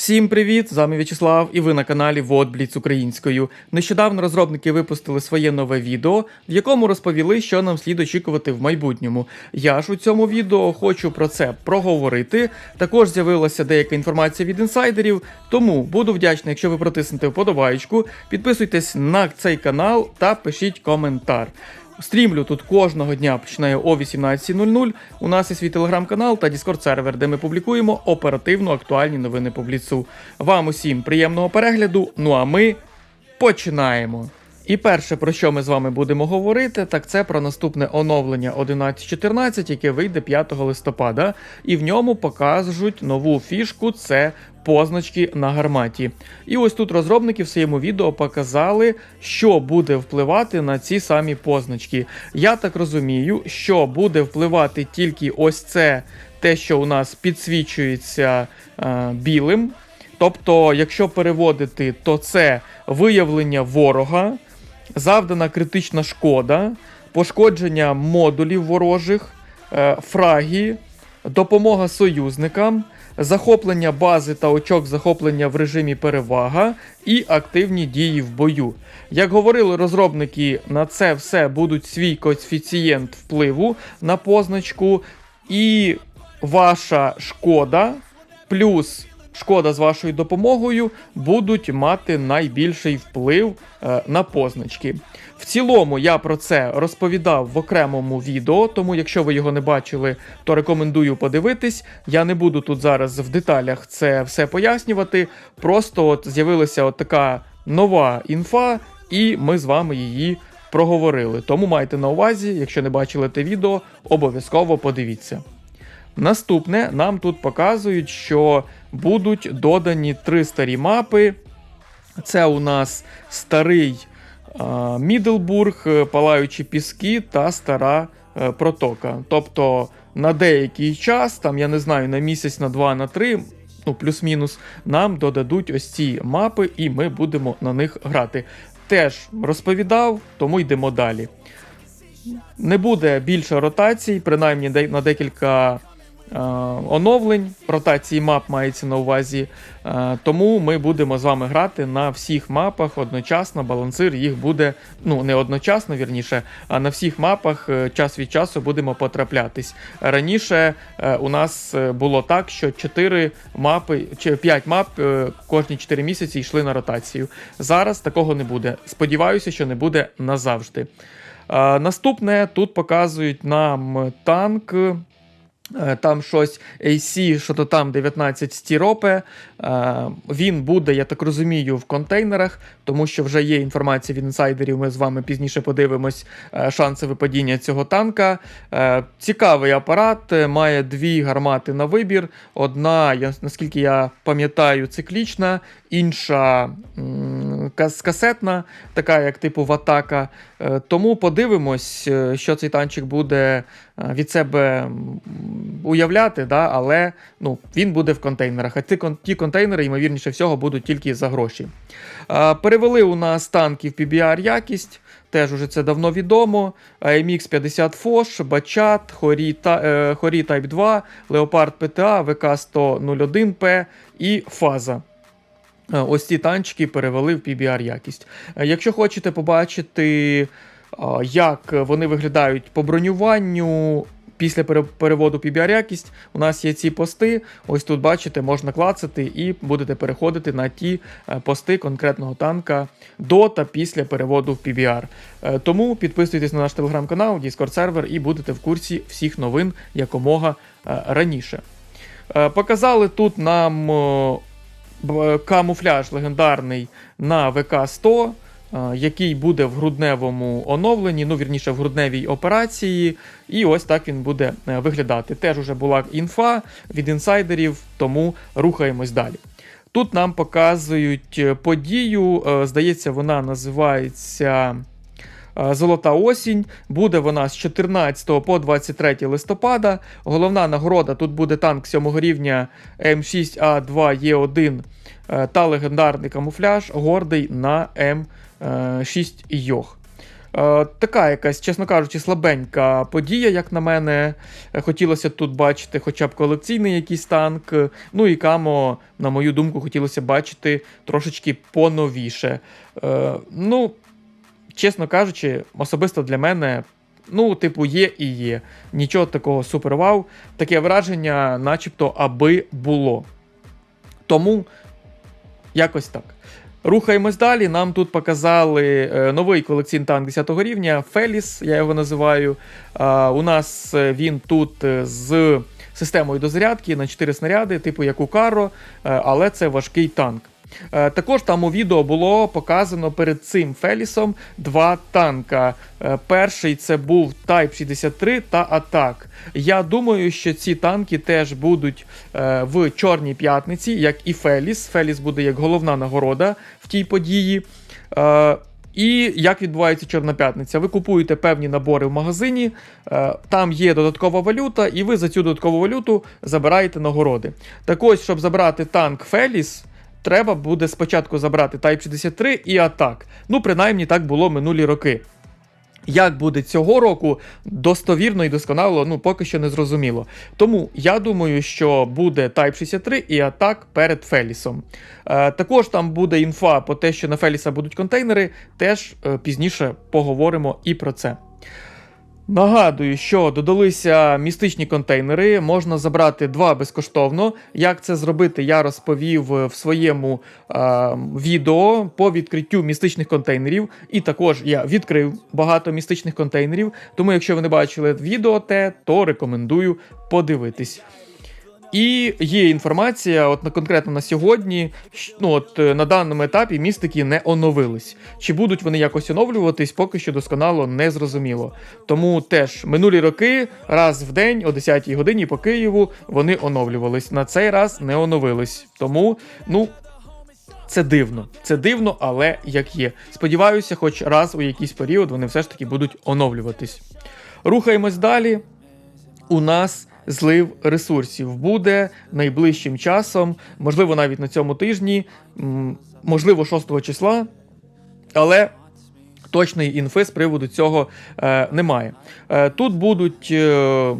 Всім привіт! З вами В'ячеслав і ви на каналі Водбліц українською. Нещодавно розробники випустили своє нове відео, в якому розповіли, що нам слід очікувати в майбутньому. Я ж у цьому відео хочу про це проговорити. Також з'явилася деяка інформація від інсайдерів, тому буду вдячний, якщо ви протиснете вподобайку, підписуйтесь на цей канал та пишіть коментар. Стрімлю тут кожного дня починаю о 18.00. У нас є свій телеграм-канал та діскорд сервер, де ми публікуємо оперативно актуальні новини по бліцу. Вам усім приємного перегляду. Ну а ми починаємо. І перше, про що ми з вами будемо говорити, так це про наступне оновлення 11.14, яке вийде 5 листопада, і в ньому покажуть нову фішку це позначки на гарматі. І ось тут розробники в своєму відео показали, що буде впливати на ці самі позначки. Я так розумію, що буде впливати тільки ось це, те, що у нас підсвічується е, білим. Тобто, якщо переводити, то це виявлення ворога, завдана критична шкода, пошкодження модулів ворожих, е, фраги, допомога союзникам, захоплення бази та очок захоплення в режимі перевага і активні дії в бою. Як говорили розробники, на це все будуть свій коефіцієнт впливу на позначку, і ваша шкода плюс шкода з вашою допомогою будуть мати найбільший вплив е, на позначки. В цілому я про це розповідав в окремому відео, тому якщо ви його не бачили, то рекомендую подивитись. Я не буду тут зараз в деталях це все пояснювати. Просто от з'явилася от така нова інфа, і ми з вами її проговорили. Тому майте на увазі, якщо не бачили те відео, обов'язково подивіться. Наступне нам тут показують, що будуть додані три старі мапи. Це у нас старий а, Мідлбург, е, Палаючі Піски та Стара е, Протока. Тобто на деякий час, там я не знаю, на місяць, на два, на три, ну плюс-мінус, нам додадуть ось ці мапи, і ми будемо на них грати. Теж розповідав, тому йдемо далі. Не буде більше ротацій, принаймні на декілька оновлень. Ротації мап мається на увазі. Е, тому ми будемо з вами грати на всіх мапах одночасно. Балансир їх буде, ну не одночасно, вірніше, а на всіх мапах е, час від часу будемо потраплятись. Раніше е, у нас е, було так, що 4 мапи чи 5 мап е, кожні 4 місяці йшли на ротацію. Зараз такого не буде. Сподіваюся, що не буде назавжди. Е, Наступне тут показують нам танк. Е, Там щось AC, що то там 19 стіропе. Е, Він буде, я так розумію, в контейнерах, тому що вже є інформація від інсайдерів. Ми з вами пізніше подивимось е, шанси випадіння цього танка. Цікавий апарат, має дві гармати на вибір. Одна, наскільки я пам'ятаю, циклічна, інша м, касетна, така як типу Ватака. Е, Тому подивимось, е, що цей танчик буде е, від себе уявляти, да, але ну, він буде в контейнерах. А ті, кон- ті контейнери, ймовірніше всього, будуть тільки за гроші. Перевели у нас танків PBR якість. Теж уже це давно відомо. AMX 50 Foch, Бачат, Хорі, Type 2, Leopard PTA, ВК 101 п і Фаза. Е, Ось ці танчики перевели в PBR якість. Е, Якщо хочете побачити, е, як вони виглядають по бронюванню після переводу PBR якість, у нас є ці пости. Ось тут бачите, можна клацати і будете переходити на ті пости конкретного танка до та після переводу в PBR. Тому підписуйтесь на наш телеграм-канал, Discord сервер і будете в курсі всіх новин якомога раніше. Показали тут нам камуфляж легендарний на ВК-100, е, який буде в грудневому оновленні, ну вірніше в грудневій операції. І ось так він буде е, виглядати. Теж уже була інфа від інсайдерів, тому рухаємось далі. Тут нам показують е, подію. е, Здається, вона називається. Е, Золота осінь. Буде вона з 14 по 23 листопада. Головна нагорода тут буде танк 7 рівня М6А2Е1 е, та легендарний камуфляж гордий на М6 Йох. Е, така якась, чесно кажучи, слабенька подія, як на мене. Хотілося тут бачити хоча б колекційний якийсь танк. Ну і Камо, на мою думку, хотілося бачити трошечки поновіше. Е, ну, чесно кажучи, особисто для мене. Ну, типу, є і є. Нічого такого супер-вау. Таке враження, начебто, аби було. Тому якось так. Рухаємось далі. Нам тут показали е, новий колекційний танк 10 рівня Феліс, я його називаю. У нас е, він тут е, з системою дозарядки на 4 снаряди, типу як у Каро, але це важкий танк. Е, Також там у відео було показано перед цим Фелісом два танка. Е, Перший це був Type 63 та Атак. Я думаю, що ці танки теж будуть е, в Чорній п'ятниці, як і Феліс. Феліс буде як головна нагорода в тій події. І як відбувається Чорна п'ятниця? Ви купуєте певні набори в магазині, там є додаткова валюта, і ви за цю додаткову валюту забираєте нагороди. Так ось, щоб забрати танк Феліс, треба буде спочатку забрати Type 63 і атак. Ну, принаймні так було минулі роки. Як буде цього року, достовірно і досконало, ну поки що не зрозуміло. Тому я думаю, що буде Type 63 і атак перед Фелісом. Е, також там буде інфа по те, що на Феліса будуть контейнери, теж е, пізніше поговоримо і про це. Нагадую, що додалися містичні контейнери, можна забрати два безкоштовно. Як це зробити, я розповів в своєму е, відео по відкриттю містичних контейнерів. І також я відкрив багато містичних контейнерів. Тому, якщо ви не бачили відео те, то рекомендую подивитись. І є інформація, от на конкретно на сьогодні, ну от е, на даному етапі містики не оновились. Чи будуть вони якось оновлюватись, поки що досконало не зрозуміло. Тому теж минулі роки раз в день о 10-й годині по Києву вони оновлювались. На цей раз не оновились. Тому, ну. Це дивно, це дивно, але як є. Сподіваюся, хоч раз у якийсь період вони все ж таки будуть оновлюватись. Рухаємось далі. У нас злив ресурсів буде найближчим часом, можливо, навіть на цьому тижні, можливо, 6 числа, але точної інфи з приводу цього е, немає. Е, тут будуть. Е,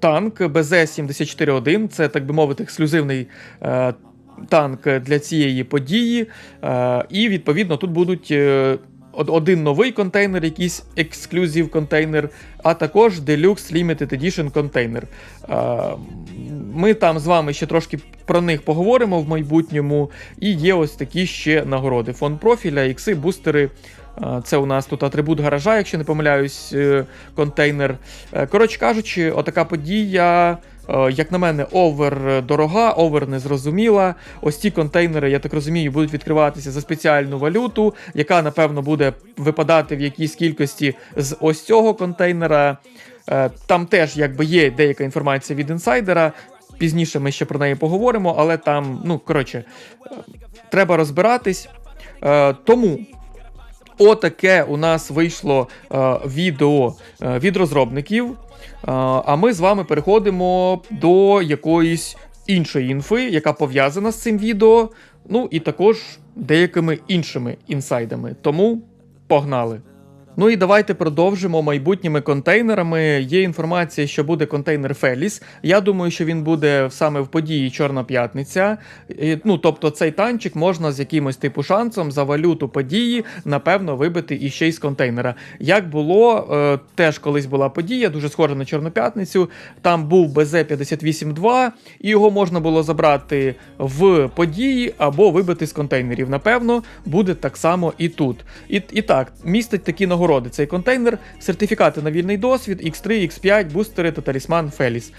Танк БЗ-74-1, це, так би мовити, ексклюзивний е, танк для цієї події. Е, і, відповідно, тут будуть е, один новий контейнер, якийсь ексклюзив контейнер, а також Deluxe Limited Edition контейнер. Ми там з вами ще трошки про них поговоримо в майбутньому. І є ось такі ще нагороди: фон профіля, ікси, бустери. Це у нас тут атрибут гаража, якщо не помиляюсь, е, контейнер. Е, Коротше кажучи, отака подія. Е, Як на мене, овер дорога, овер незрозуміла. Ось ці контейнери, я так розумію, будуть відкриватися за спеціальну валюту, яка, напевно, буде випадати в якійсь кількості з ось цього контейнера. Е, Там теж якби є деяка інформація від інсайдера. Пізніше ми ще про неї поговоримо, але там, ну коротше, е, треба розбиратись. Тому Отаке у нас вийшло е, відео е, від розробників. Е, а ми з вами переходимо до якоїсь іншої інфи, яка пов'язана з цим відео. Ну і також деякими іншими інсайдами. Тому погнали. Ну і давайте продовжимо майбутніми контейнерами. Є інформація, що буде контейнер Феліс. Я думаю, що він буде саме в події Чорна П'ятниця. Ну, тобто цей танчик можна з якимось типу шансом за валюту події, напевно, вибити і ще й з контейнера. Як було, е, теж колись була подія, дуже схожа на Чорну П'ятницю. Там був БЗ-58-2, і його можна було забрати в події або вибити з контейнерів. Напевно, буде так само і тут. І, і так, містить такі нагороди. Цей контейнер, сертифікати на вільний досвід, X3, X5, бустери та талісман Феліс.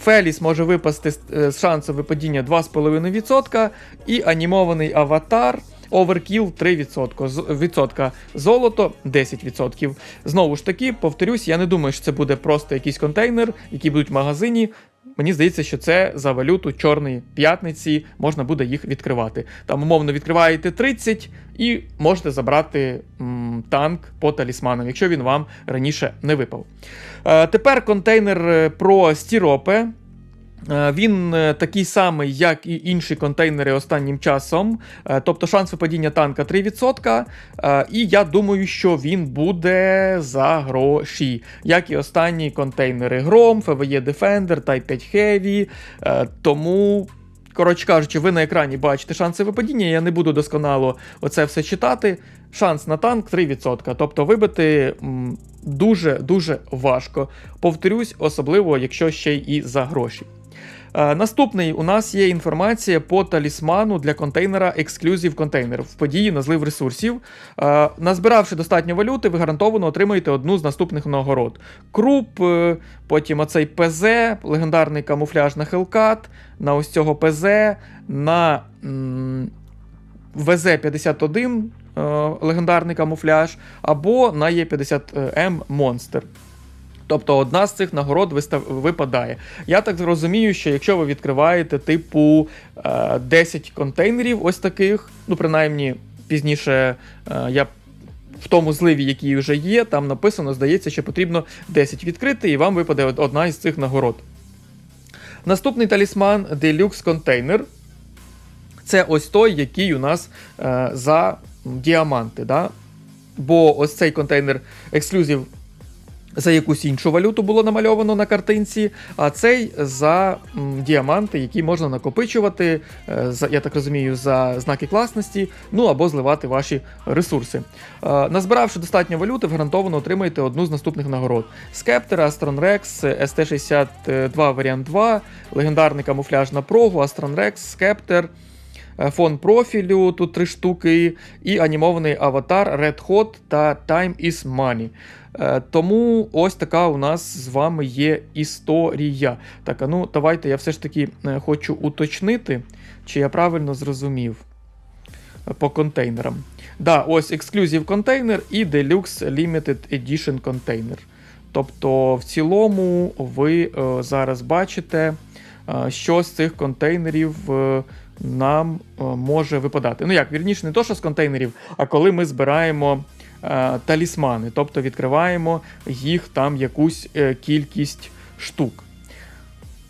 Феліс може випасти з, е, шансом випадіння 2,5% і анімований аватар. Оверкіл 3%, з- відсотка, золото 10%. Знову ж таки, повторюсь, я не думаю, що це буде просто якийсь контейнер, який будуть в магазині. Мені здається, що це за валюту чорної п'ятниці можна буде їх відкривати. Там, умовно, відкриваєте 30 і можете забрати м, танк по талісманам, якщо він вам раніше не випав. Е, тепер контейнер е, про стіропе. Е, Він е, такий самий, як і інші контейнери останнім часом. Е, Тобто шанс випадіння танка 3%. Е, І я думаю, що він буде за гроші, як і останні контейнери Гром, FVE Defender, Type 5 Heavy. Тому. Коротше кажучи, ви на екрані бачите шанси випадіння, я не буду досконало оце все читати. Шанс на танк 3%. Тобто вибити дуже-дуже важко. Повторюсь, особливо, якщо ще й за гроші. Е, Наступний у нас є інформація по талісману для контейнера Exclusive Container в події на злив ресурсів. Е, Назбиравши достатньо валюти, ви гарантовано отримаєте одну з наступних нагород: Круп, е, потім оцей ПЗ, легендарний камуфляж на Hellcat, на ось цього ПЗ, на ВЗ-51 е, легендарний камуфляж, або на Є50М Монстр. Тобто одна з цих нагород випадає. Я так розумію, що якщо ви відкриваєте типу е, 10 контейнерів, ось таких, ну принаймні пізніше е, я. В тому зливі, який вже є, там написано, здається, що потрібно 10 відкрити, і вам випаде одна із цих нагород. Наступний талісман Deluxe Container. Це ось той, який у нас е, за діаманти. Да? Бо ось цей контейнер ексклюзив за якусь іншу валюту було намальовано на картинці, а цей за діаманти, які можна накопичувати, е, я так розумію, за знаки класності, ну або зливати ваші ресурси. Е, Назбиравши достатньо валюти, ви гарантовано отримаєте одну з наступних нагород: Скептер, Aston Rex, ST62 варіант 2, легендарний камуфляж на прогу, Aston Rex, Скептер. е, Фон профілю, тут три штуки, і анімований аватар Red Hot та Time is Money. Е, Тому ось така у нас з вами є історія. Так, а ну давайте я все ж таки е, хочу уточнити, чи я правильно зрозумів е, по контейнерам. Да, ось Exclusive контейнер і Deluxe Limited Edition контейнер. Тобто, в цілому, ви зараз бачите, що з цих контейнерів нам може випадати. Ну як, вірніше, не то, що з контейнерів, а коли ми збираємо талісмани, тобто відкриваємо їх там якусь е, кількість штук.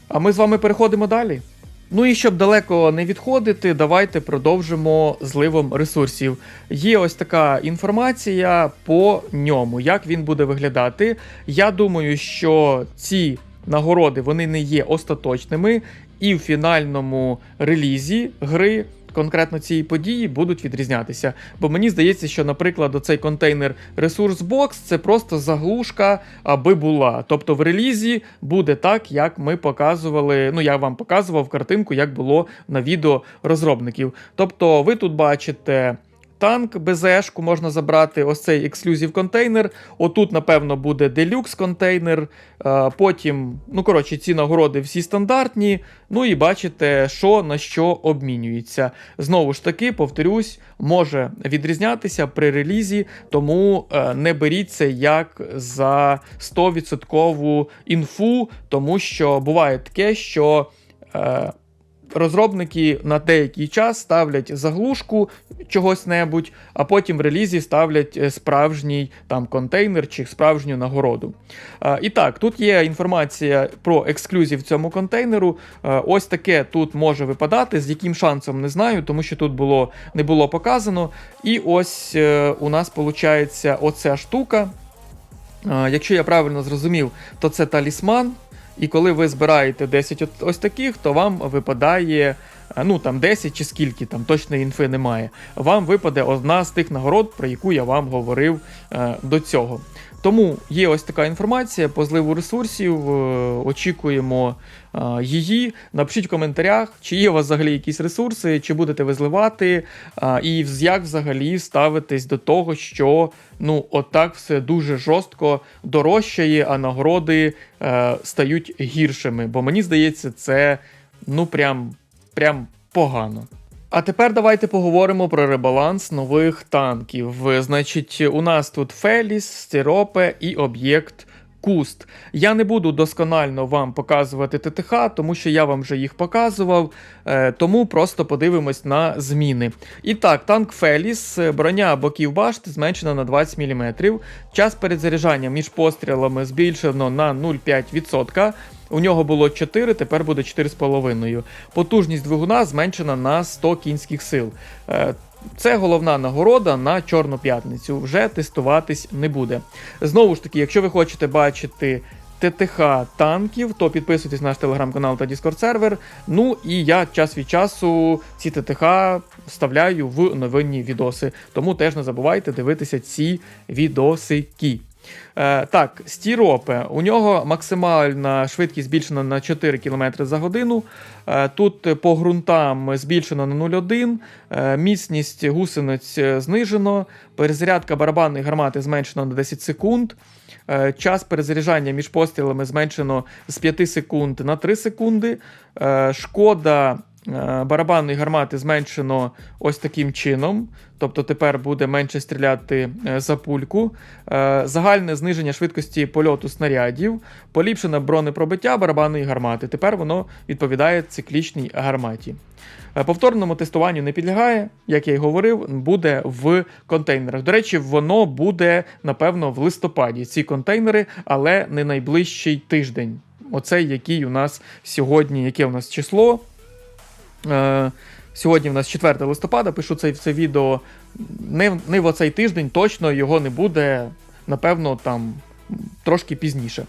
А ми з вами переходимо далі. Ну і щоб далеко не відходити, давайте продовжимо зливом ресурсів. Є ось така інформація по ньому, як він буде виглядати. Я думаю, що ці нагороди вони не є остаточними, і в фінальному релізі гри. Конкретно цієї події будуть відрізнятися. Бо мені здається, що, наприклад, оцей контейнер Resource Box це просто заглушка, аби була. Тобто в релізі буде так, як ми показували. Ну, я вам показував картинку, як було на відео розробників. Тобто, ви тут бачите. Танк БЗшку можна забрати ось цей ексклюзив контейнер. Отут, напевно, буде делюкс контейнер. Е, Потім, ну коротше, ці нагороди всі стандартні. Ну і бачите, що на що обмінюється. Знову ж таки, повторюсь, може відрізнятися при релізі, тому е, не беріть це як за 100% інфу, тому що буває таке, що. Розробники на деякий час ставлять заглушку чогось небудь, а потім в релізі ставлять е, справжній там контейнер чи справжню нагороду. А, і так, тут є інформація про ексклюзив цьому контейнеру. А, ось таке тут може випадати, з яким шансом не знаю, тому що тут було, не було показано. І ось е, у нас виходить оця штука. Якщо я правильно зрозумів, то це талісман. І коли ви збираєте 10 от- ось таких, то вам випадає, е, ну там 10 чи скільки, там точної інфи немає. Вам випаде одна з тих нагород, про яку я вам говорив е, до цього. Тому є ось така інформація по зливу ресурсів. е, Очікуємо е, її. Напишіть в коментарях, чи є у вас взагалі якісь ресурси, чи будете ви зливати, е, і як взагалі ставитесь до того, що ну отак все дуже жорстко дорожчає, а нагороди е, стають гіршими. Бо мені здається, це ну прям, прям погано. А тепер давайте поговоримо про ребаланс нових танків. Значить, у нас тут Феліс, Стіропе і об'єкт. Куст. Я не буду досконально вам показувати ТТХ, тому що я вам вже їх показував, е, тому просто подивимось на зміни. І так, танк Феліс, е, броня боків башти зменшена на 20 мм. Час перезаряджання між пострілами збільшено на 0,5%. У нього було 4, тепер буде 4,5. Потужність двигуна зменшена на 100 кінських сил. Е, Це головна нагорода на Чорну п'ятницю. Вже тестуватись не буде. Знову ж таки, якщо ви хочете бачити ТТХ танків, то підписуйтесь на наш телеграм-канал та Discord сервер. Ну і я час від часу ці ТТХ вставляю в новинні відоси. Тому теж не забувайте дивитися ці відосики. Е, так, стіропе. У нього максимальна швидкість збільшена на 4 км за годину. Е, тут по ґрунтам збільшено на 0,1, е, міцність гусениць знижено, перезарядка барабанної гармати зменшено на 10 секунд. Час перезаряджання між пострілами зменшено з 5 секунд на 3 секунди. Шкода барабанної гармати зменшено ось таким чином. Тобто тепер буде менше стріляти е, за пульку. Е, Загальне зниження швидкості польоту снарядів, поліпшене бронепробиття барабанної гармати. Тепер воно відповідає циклічній гарматі. Е, Повторному тестуванню не підлягає, як я й говорив, буде в контейнерах. До речі, воно буде напевно в листопаді. Ці контейнери, але не найближчий тиждень. Оцей, який у нас сьогодні, яке у нас число. Е, Сьогодні в нас 4 листопада, пишу це, це відео. Не, не в оцей тиждень, точно його не буде, напевно, там трошки пізніше.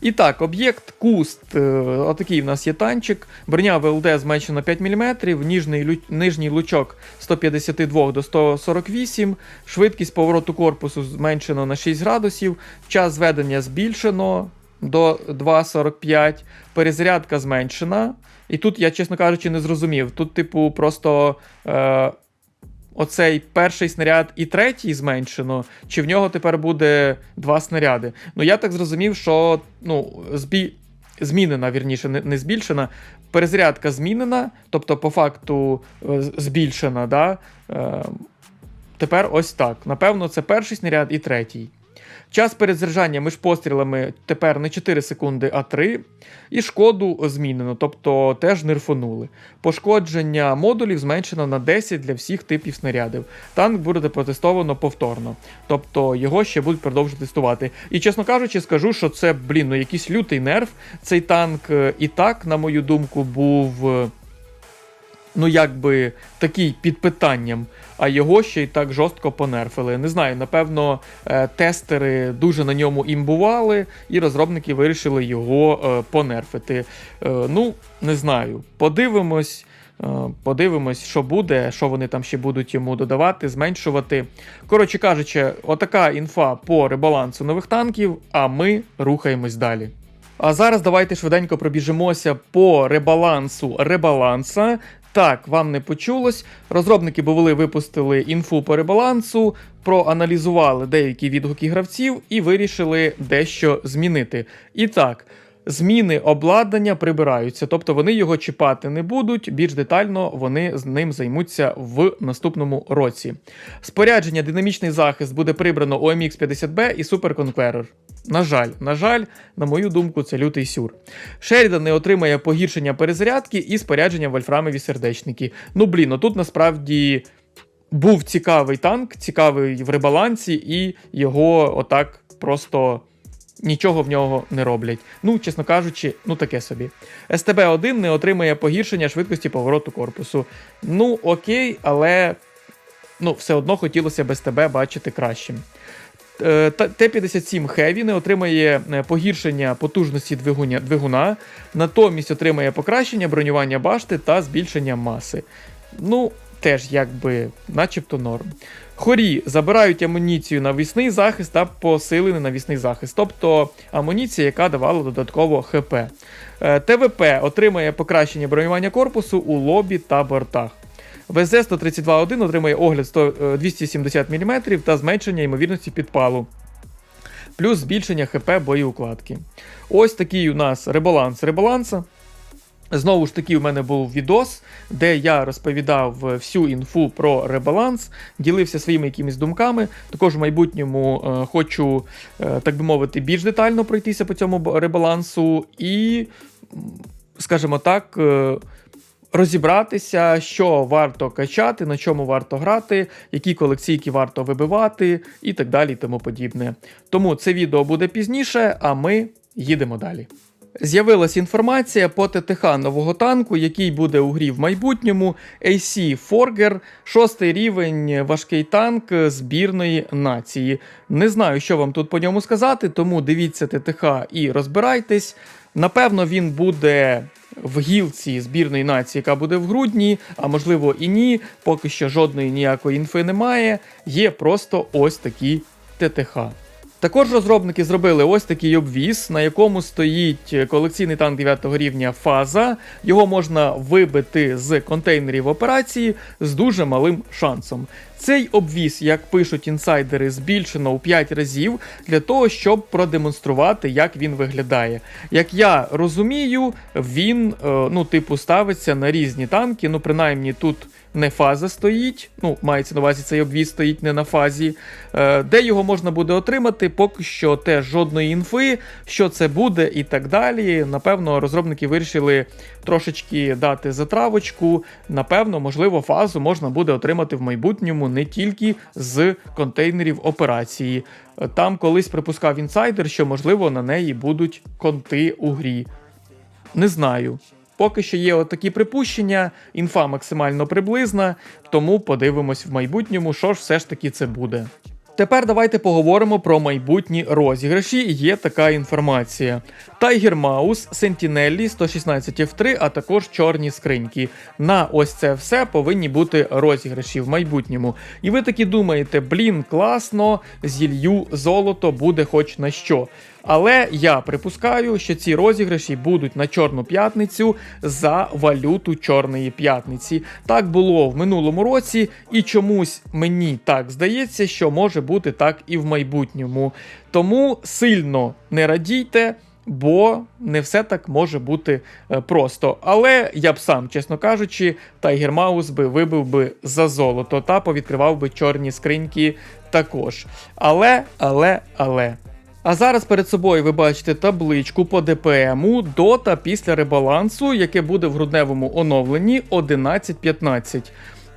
І так, об'єкт куст. е, Отакий в нас є танчик. Броня ВЛД зменшена 5 мм, ніжний, нижній лучок 152 до 148, швидкість повороту корпусу зменшено на 6 градусів, час зведення збільшено до 2,45, перезарядка зменшена. І тут я, чесно кажучи, не зрозумів. Тут, типу, просто. Е- Оцей перший снаряд і третій зменшено, чи в нього тепер буде два снаряди. Ну я так зрозумів, що ну, збі... змінена, вірніше, не, не збільшена. Перезарядка змінена, тобто, по факту е, збільшена. Да? Е, тепер ось так. Напевно, це перший снаряд і третій. Час перезаряджання між пострілами тепер не 4 секунди, а 3. І шкоду змінено, тобто теж нерфонули. Пошкодження модулів зменшено на 10 для всіх типів снарядів. Танк буде протестовано повторно. Тобто його ще будуть продовжувати тестувати. І чесно кажучи, скажу, що це, блін, ну якийсь лютий нерв. Цей танк е, і так, на мою думку, був. Ну, якби такий під питанням, а його ще й так жорстко понерфили. Не знаю, напевно, е, тестери дуже на ньому імбували, і розробники вирішили його е, понерфити. Е, ну, не знаю. Подивимось. Подивимось, що буде, що вони там ще будуть йому додавати, зменшувати. Коротше кажучи, отака інфа по ребалансу нових танків, а ми рухаємось далі. А зараз давайте швиденько пробіжимося по ребалансу ребаланса. Так, вам не почулось. Розробники Бовели випустили інфу по ребалансу, проаналізували деякі відгуки гравців і вирішили дещо змінити. І так. Зміни обладнання прибираються, тобто вони його чіпати не будуть. Більш детально вони з ним займуться в наступному році. Спорядження динамічний захист буде прибрано у MX 50B і Super Conqueror. На жаль, на жаль, на мою думку, це лютий сюр. Шерідан не отримає погіршення перезарядки і спорядження вольфрамові сердечники. Ну блін, ну тут насправді був цікавий танк, цікавий в ребалансі, і його отак просто нічого в нього не роблять. Ну, чесно кажучи, ну таке собі. СТБ-1 не отримає погіршення швидкості повороту корпусу. Ну, окей, але ну, все одно хотілося б СТБ бачити кращим. Е, та- Т-57 Heavy не отримає е, погіршення потужності двигуня, двигуна, натомість отримає покращення бронювання башти та збільшення маси. Ну, теж якби, начебто норм. Хорі забирають амуніцію на вісний захист та посилений навісний захист, тобто амуніція, яка давала додатково ХП. Е, ТВП отримає покращення бронювання корпусу у лобі та бортах. ВЗ-132-1 отримує огляд 100, е, 270 мм та зменшення ймовірності підпалу. Плюс збільшення ХП боєукладки. Ось такий у нас ребаланс ребаланса. Знову ж таки, у мене був відос, де я розповідав е, всю інфу про ребаланс, ділився своїми якимись думками. Також в майбутньому е, хочу, е, так би мовити, більш детально пройтися по цьому ребалансу і, скажімо так, е, розібратися, що варто качати, на чому варто грати, які колекційки варто вибивати і так далі, і тому подібне. Тому це відео буде пізніше, а ми їдемо далі. З'явилася інформація по ТТХ нового танку, який буде у грі в майбутньому. AC Forger, шостий рівень, важкий танк збірної нації. Не знаю, що вам тут по ньому сказати, тому дивіться ТТХ і розбирайтесь. Напевно, він буде в гілці збірної нації, яка буде в грудні, а можливо і ні. Поки що жодної ніякої інфи немає. Є просто ось такі ТТХ. Також розробники зробили ось такий обвіз, на якому стоїть колекційний танк 9 рівня Фаза. Його можна вибити з контейнерів операції з дуже малим шансом. Цей обвіз, як пишуть інсайдери, збільшено у 5 разів для того, щоб продемонструвати, як він виглядає. Як я розумію, він, е, ну, типу, ставиться на різні танки. Ну, принаймні, тут не фаза стоїть. Ну, мається на увазі, цей обвіз стоїть не на фазі. Е, Де його можна буде отримати, поки що теж жодної інфи, що це буде і так далі. Напевно, розробники вирішили трошечки дати затравочку. Напевно, можливо, фазу можна буде отримати в майбутньому не тільки з контейнерів операції. Там колись припускав інсайдер, що можливо на неї будуть конти у грі. Не знаю. Поки що є отакі припущення, інфа максимально приблизна, тому подивимось в майбутньому, що ж все ж таки це буде. Тепер давайте поговоримо про майбутні розіграші. Є така інформація: Tiger Mouse, Sentinelli 116 F3, а також чорні скриньки. На ось це все повинні бути розіграші в майбутньому. І ви такі думаєте, блін, класно, зілью золото буде хоч на що. Але я припускаю, що ці розіграші будуть на Чорну п'ятницю за валюту Чорної п'ятниці. Так було в минулому році, і чомусь мені так здається, що може бути так і в майбутньому. Тому сильно не радійте. Бо не все так може бути е, просто. Але я б сам, чесно кажучи, Тайгер Маус би вибив би за золото та повідкривав би чорні скриньки також. Але, але, але. А зараз перед собою ви бачите табличку по ДПМу до та після ребалансу, яке буде в грудневому оновленні 11.15.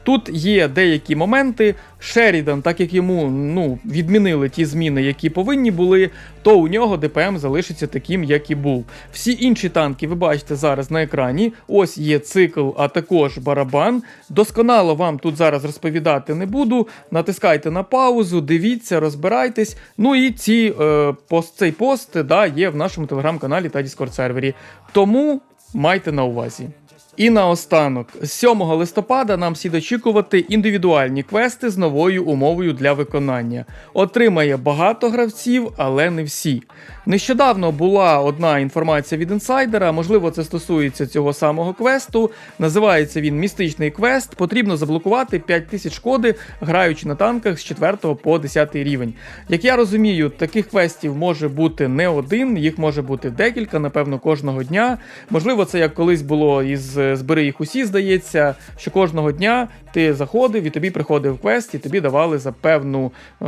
Тут є деякі моменти. Шерідан, так як йому ну, відмінили ті зміни, які повинні були, то у нього ДПМ залишиться таким, як і був. Всі інші танки ви бачите зараз на екрані. Ось є цикл, а також барабан. Досконало вам тут зараз розповідати не буду. Натискайте на паузу, дивіться, розбирайтесь. Ну і ці, е, пост, цей пост да, є в нашому телеграм-каналі та Discord сервері. Тому майте на увазі. І наостанок, з 7 листопада нам слід очікувати індивідуальні квести з новою умовою для виконання. Отримає багато гравців, але не всі. Нещодавно була одна інформація від інсайдера, можливо, це стосується цього самого квесту. Називається він Містичний квест. Потрібно заблокувати 5000 шкоди, граючи на танках з 4 по 10 рівень. Як я розумію, таких квестів може бути не один, їх може бути декілька, напевно, кожного дня. Можливо, це як колись було із збери їх усі, здається, що кожного дня ти заходив і тобі приходив квест, і тобі давали за певну е,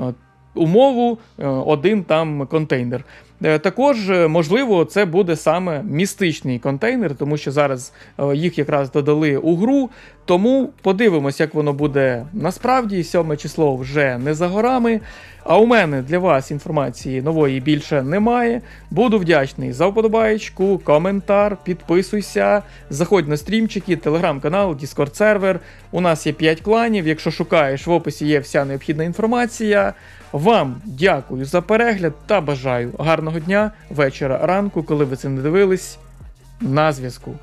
умову е, один там контейнер. Е, Також, е, можливо, це буде саме містичний контейнер, тому що зараз е, їх якраз додали у гру. Тому подивимось, як воно буде насправді. 7 число вже не за горами. А у мене для вас інформації нової більше немає. Буду вдячний за вподобаєчку, коментар, підписуйся, заходь на стрімчики, телеграм-канал, Discord сервер. У нас є 5 кланів. Якщо шукаєш, в описі є вся необхідна інформація. Вам дякую за перегляд та бажаю гарного дня, вечора, ранку, коли ви це не дивились. На зв'язку.